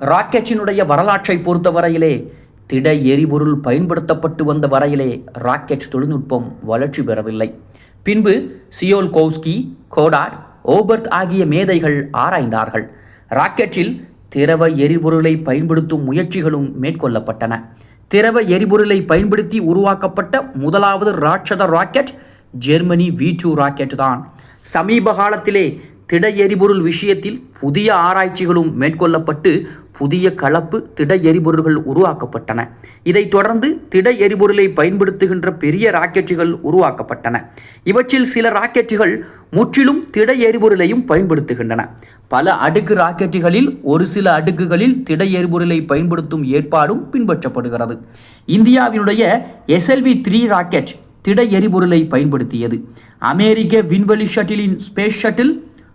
ராக்கெட்டினுடைய வரலாற்றை பொறுத்தவரையிலே திட எரிபொருள் பயன்படுத்தப்பட்டு வந்த வரையிலே ராக்கெட் தொழில்நுட்பம் வளர்ச்சி பெறவில்லை. பின்பு சியோல் கோஸ்கி கோடாட் ஓபர்த் ஆகிய மேதைகள் ஆராய்ந்தார்கள். ராக்கெட்டில் திரவ எரிபொருளை பயன்படுத்தும் முயற்சிகளும் மேற்கொள்ளப்பட்டன. திரவ எரிபொருளை பயன்படுத்தி உருவாக்கப்பட்ட முதலாவது ராட்சத rocket Germany V two rocket தான். சமீப காலத்திலே திட எரிபொருள் விஷயத்தில் புதிய ஆராய்ச்சிகளும் மேற்கொள்ளப்பட்டு புதிய கலப்பு திட எரிபொருள்கள் உருவாக்கப்பட்டன. இதைத் தொடர்ந்து திட எரிபொருளை பயன்படுத்துகின்ற பெரிய ராக்கெட்டுகள் உருவாக்கப்பட்டன. இவற்றில் சில ராக்கெட்டுகள் முற்றிலும் திட எரிபொருளையும் பயன்படுத்துகின்றன. பல அடுக்கு ராக்கெட்டுகளில் ஒரு சில அடுக்குகளில் திட எரிபொருளை பயன்படுத்தும் ஏற்பாடும் பின்பற்றப்படுகிறது. இந்தியாவினுடைய எஸ்எல்வி த்ரீ ராக்கெட் திட எரிபொருளை பயன்படுத்தியது. அமெரிக்க விண்வெளி ஷட்டிலின் ஸ்பேஸ் ஷட்டில்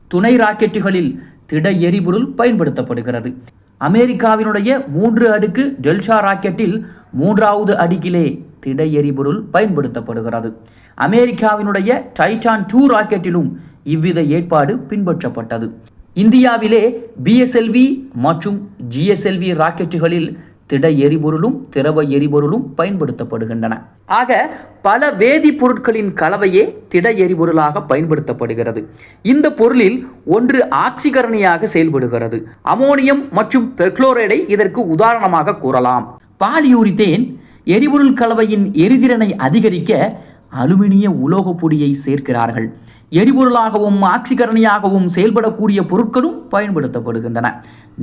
துணை ராக்கெட்டுகளில் திட எரிபொருள் பயன்படுத்தப்படுகிறது. அமெரிக்காவினுடைய மூன்று அடுக்கு டெல்டா ராக்கெட்டில் மூன்றாவது அடுக்கிலே திட எரிபொருள் பயன்படுத்தப்படுகிறது. அமெரிக்காவினுடைய டைட்டான் டூ ராக்கெட்டிலும் இவ்வித ஏற்பாடு பின்பற்றப்பட்டது. இந்தியாவிலே பிஎஸ்எல்வி மற்றும் ஜிஎஸ்எல்வி ராக்கெட்டுகளில் திட எரிபொருளும் திரவ எரிபொருளும் பயன்படுத்தப்படுகின்றன. ஆக பல வேதிப்பொருட்களின் கலவையே திட எரிபொருளாக பயன்படுத்தப்படுகிறது. இந்த பொருளில் ஒன்று ஆக்சிகரணியாக செயல்படுகிறது. அமோனியம் மற்றும் பெர்க்ளோரைடை இதற்கு உதாரணமாக கூறலாம். பாலியூரித்தேன் எரிபொருள் கலவையின் எரிதிறனை அதிகரிக்க அலுமினிய உலோகப் பொடியை சேர்க்கிறார்கள். எரிபொருளாகவும் ஆக்சிகரணியாகவும் செயல்படக்கூடிய பொருட்களும் பயன்படுத்தப்படுகின்றன.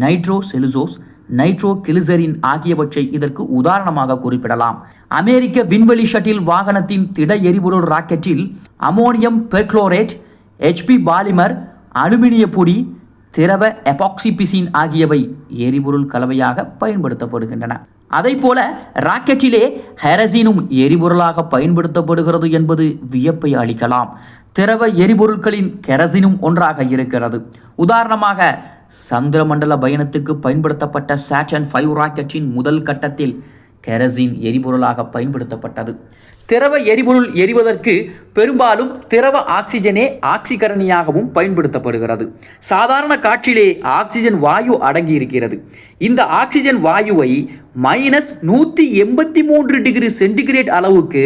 நைட்ரோ செலுசோஸ் நைட்ரோ கிளிசரின் ஆகியவற்றை இதற்கு உதாரணமாக குறிப்பிடலாம். அமெரிக்க விண்வெளி ஷட்டில் வாகனத்தின் திட எரிபொருள் ராக்கெட்டில் அமோனியம் பெர்க்ளோரேட் ஹெச்பி பாலிமர் அலுமினிய பொடி திரவ எபாக்சிபிசின் ஆகியவை எரிபொருள் கலவையாக பயன்படுத்தப்படுகின்றன. அதைப்போல ராக்கெட்டிலே ஹெரசினும் எரிபொருளாக பயன்படுத்தப்படுகிறது என்பது வியப்பை அளிக்கலாம். திரவ எரிபொருட்களின் கெரசினும் ஒன்றாக இருக்கிறது. உதாரணமாக சந்திரமண்டல பயணத்துக்கு பயன்படுத்தப்பட்ட சாட்டன் ஃபைவ் ராக்கெட்டின் முதல் கட்டத்தில் கெரசின் எரிபொருளாக பயன்படுத்தப்பட்டது. திரவ எரிபொருள் எரிவதற்கு பெரும்பாலும் திரவ ஆக்சிஜனே ஆக்சிகரணியாகவும் பயன்படுத்தப்படுகிறது. சாதாரண காற்றிலே ஆக்சிஜன் வாயு அடங்கி இருக்கிறது இந்த ஆக்சிஜன் வாயுவை மைனஸ் நூற்றி எண்பத்தி மூன்று டிகிரி சென்டிகிரேட் அளவுக்கு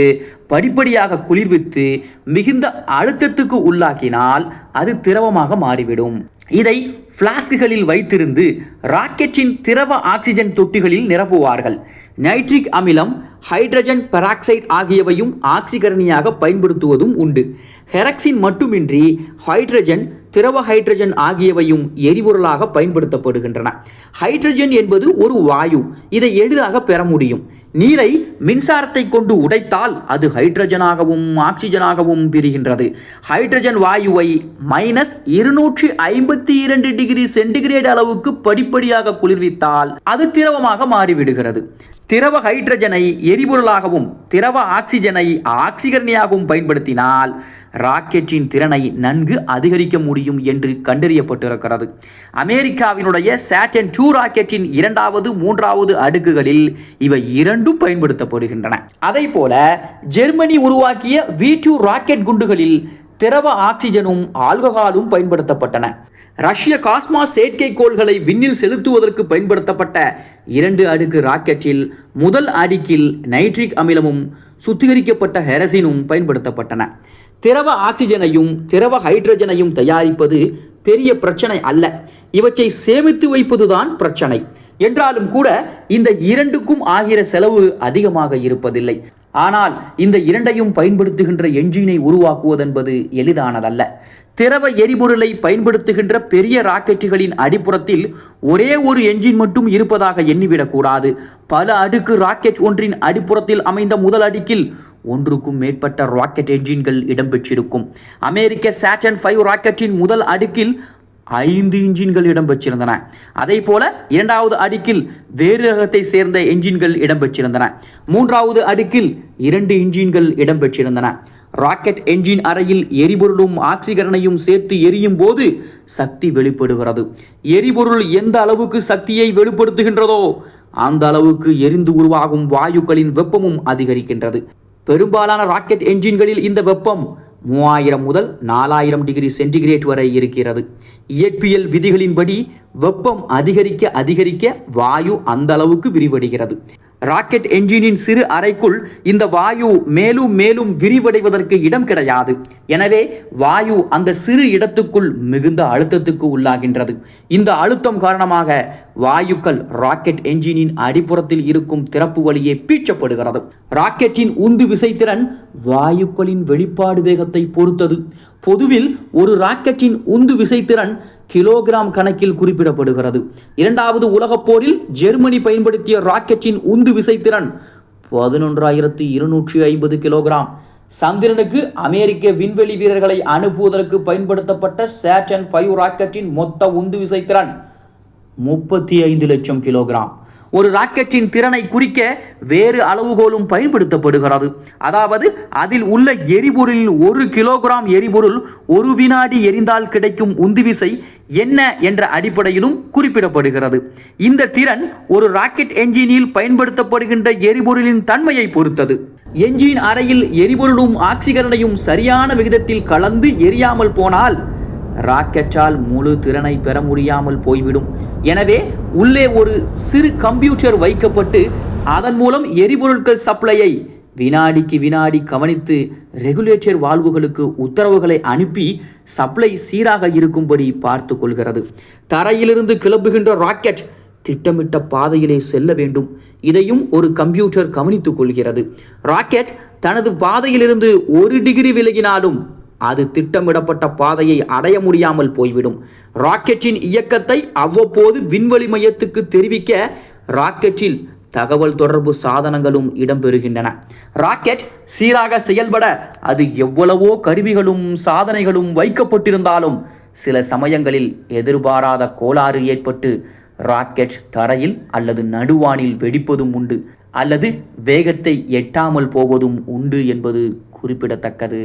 படிப்படியாக குளிர்வித்து மிகுந்த அழுத்தத்துக்கு உள்ளாக்கினால் அது திரவமாக மாறிவிடும். இதை பிளாஸ்குகளில் வைத்திருந்து ராக்கெட்டின் திரவ ஆக்சிஜன் தொட்டிகளில் நிரப்புவார்கள். நைட்ரிக் அமிலம் ஹைட்ரஜன் பெராக்சைடு ஆகியவையும் ஆக்சிகரணியாக பயன்படுத்துவதும் உண்டு. ஹெரக்சின் மட்டுமின்றி ஹைட்ரஜன் திரவ ஹைட்ரஜன் ஆகியவையும் எரிபொருளாக பயன்படுத்தப்படுகின்றன. ஹைட்ரஜன் என்பது ஒரு வாயு இதை எளிதாக பெற முடியும். நீரை மின்சாரத்தை கொண்டு உடைத்தால் அது ஹைட்ரஜனாகவும் ஆக்சிஜனாகவும் பிரிகின்றது. ஹைட்ரஜன் வாயுவை மைனஸ் இருநூற்றி ஐம்பத்தி இரண்டு டிகிரி சென்டிகிரேட் அளவுக்கு படிப்படியாக குளிர்வித்தால் அது திரவமாக மாறிவிடுகிறது. திரவ ஹைட்ரஜனை எரிபொருளாகவும் திரவ ஆக்சிஜனை ஆக்சிகரணியாகவும் பயன்படுத்தினால் ராக்கெட்டின் திறனை நன்கு அதிகரிக்க முடியும் என்று கண்டறியப்பட்டிருக்கிறது. அமெரிக்காவினுடைய சாட்டன் டூ ராக்கெட்டின் இரண்டாவது மூன்றாவது அடுக்குகளில் இவை இரண்டும் பயன்படுத்தப்படுகின்றன. அதை போல ஜெர்மனி உருவாக்கிய வி டூ ராக்கெட் குண்டுகளில் திரவ ஆக்சிஜனும் ஆல்கஹாலும் பயன்படுத்தப்பட்டன. ரஷ்ய காஸ்மாஸ் செயற்கைக்கோள்களை விண்ணில் செலுத்துவதற்கு பயன்படுத்தப்பட்ட இரண்டு அடுக்கு ராக்கெட்டில் முதல் அடுக்கில் நைட்ரிக் அமிலமும் சுத்திகரிக்கப்பட்ட ஹெரசினும் பயன்படுத்தப்பட்டன. திரவ ஆக்சிஜனையும் திரவ ஹைட்ரஜனையும் தயாரிப்பது பெரிய பிரச்சனை அல்ல. இவற்றை சேமித்து வைப்பதுதான் பிரச்சனை. என்றாலும் கூட இந்த இரண்டுக்கும் ஆகிற செலவு அதிகமாக இருப்பதில்லை. ஆனால் இந்த இரண்டையும் பயன்படுத்துகின்ற என்ஜினை உருவாக்குவதென்பது எளிதானதல்ல. திரவ எரிபொருளை பயன்படுத்துகின்ற பெரிய ராக்கெட்டுகளின் அடிப்புறத்தில் ஒரே ஒரு என்ஜின் மட்டும் இருப்பதாக எண்ணிவிடக்கூடாது. பல அடுக்கு ராக்கெட் ஒன்றின் அடிப்புறத்தில் அமைந்த முதல் அடுக்கில் ஒன்றுக்கும் மேற்பட்ட ராக்கெட் என்ஜின்கள் இடம்பெற்றிருக்கும். அமெரிக்க சாட்டன் ஃபைவ் ராக்கெட்டின் முதல் அடுக்கில் ஐந்து இன்ஜின்கள் இடம்பெற்றிருந்தன. அதே போல இரண்டாவது அடுக்கில் வேறு ரகத்தை சேர்ந்த என்ஜின்கள் இடம்பெற்றிருந்தன. மூன்றாவது அடுக்கில் இரண்டு இன்ஜின்கள் இடம்பெற்றிருந்தன. ராக்கெட் என்ஜின் அறையில் எரிபொருளும் ஆக்சிகரனையும் சேர்த்து எரியும் போது சக்தி வெளிப்படுகிறது. எரிபொருள் எந்த அளவுக்கு சக்தியை வெளிப்படுத்துகின்றதோ அந்த அளவுக்கு எரிந்து உருவாகும் வாயுக்களின் வெப்பமும் அதிகரிக்கின்றது. பெரும்பாலான ராக்கெட் என்ஜின்களில் இந்த வெப்பம் மூவாயிரம் முதல் நாலாயிரம் டிகிரி சென்டிகிரேட் வரை இருக்கிறது. இயற்பியல் விதிகளின்படி வெப்பம் அதிகரிக்க அதிகரிக்க வாயு அந்த அளவுக்கு விரிவடைகிறது. ராக்கெட் என்ஜினின் சிறு அறைக்குள் இந்த வாயு மேலும் மேலும் விரிவடைவதற்கு இடம் கிடையாது. எனவே வாயு அந்த சிறு இடத்துக்குள் மிகுந்த அழுத்தத்துக்கு உள்ளாகின்றது. இந்த அழுத்தம் காரணமாக வாயுக்கள் ராக்கெட் என்ஜினின் அடிப்புறத்தில் இருக்கும் திறப்பு வழியே பீச்சப்படுகிறது ராக்கெட்டின் உந்து விசைத்திறன் வாயுக்களின் வெளிப்பாடு வேகத்தை பொறுத்தது. பொதுவில் ஒரு ராக்கெட்டின் உந்து விசைத்திறன் கிலோகிராம் கணக்கில் குறிப்பிடப்படுகிறது. இரண்டாவது உலகப் போரில் ஜெர்மனி பயன்படுத்திய ராக்கெட்டின் உந்து விசைத்திறன் பதினொன்றாயிரத்து இருநூற்றி ஐம்பது கிலோகிராம். சந்திரனுக்கு அமெரிக்க விண்வெளி வீரர்களை அனுப்புவதற்கு பயன்படுத்தப்பட்ட சேட்டன் ஃபைவ் ராக்கெட்டின் மொத்த உந்து விசைத்திறன் முப்பத்தி ஐந்து லட்சம் கிலோகிராம். ஒரு ராக்கெட்டின் திறனை குறிக்க வேறு அளவுகோலும் பயன்படுத்தப்படுகிறது. அதாவது அதில் உள்ள எரிபொருளில் ஒரு கிலோகிராம் எரிபொருள் ஒரு வினாடி எரிந்தால் கிடைக்கும் உந்துவிசை என்ன என்ற அடிப்படையிலும் குறிப்பிடப்படுகிறது. இந்த திறன் ஒரு ராக்கெட் என்ஜினில் பயன்படுத்தப்படுகின்ற எரிபொருளின் தன்மையை பொறுத்தது. என்ஜின் அறையில் எரிபொருளும் ஆக்சிகரனையும் சரியான விகிதத்தில் கலந்து எரியாமல் போனால் ராக்கெட்டால் முழு திறனை பெற முடியாமல் போய்விடும். எனவே உள்ளே ஒரு சிறு கம்ப்யூட்டர் வைக்கப்பட்டு அதன் மூலம் எரிபொருட்கள் சப்ளையை வினாடிக்கு வினாடி கவனித்து ரெகுலேட்டர் வால்வுகளுக்கு உத்தரவுகளை அனுப்பி சப்ளை சீராக இருக்கும்படி பார்த்து கொள்கிறது. தரையிலிருந்து கிளம்புகின்ற ராக்கெட் திட்டமிட்ட பாதையிலே செல்ல வேண்டும். இதையும் ஒரு கம்ப்யூட்டர் கவனித்துக் கொள்கிறது. ராக்கெட் தனது பாதையிலிருந்து ஒரு டிகிரி விலகினாலும் அது திட்டமிடப்பட்ட பாதையை அடைய முடியாமல் போய்விடும். ராக்கெட்டின் இயக்கத்தை அவ்வப்போது விண்வெளி மையத்துக்கு தெரிவிக்க ராக்கெட்டில் தகவல் தொடர்பு சாதனங்களும் இடம்பெறுகின்றன. ராக்கெட் சீராக செயல்பட அது எவ்வளவோ கருவிகளும் சாதனைகளும் வைக்கப்பட்டிருந்தாலும் சில சமயங்களில் எதிர்பாராத கோளாறு ஏற்பட்டு ராக்கெட் தரையில் அல்லது நடுவானில் வெடிப்பதும் உண்டு. அல்லது வேகத்தை எட்டாமல் போவதும் உண்டு என்பது குறிப்பிடத்தக்கது.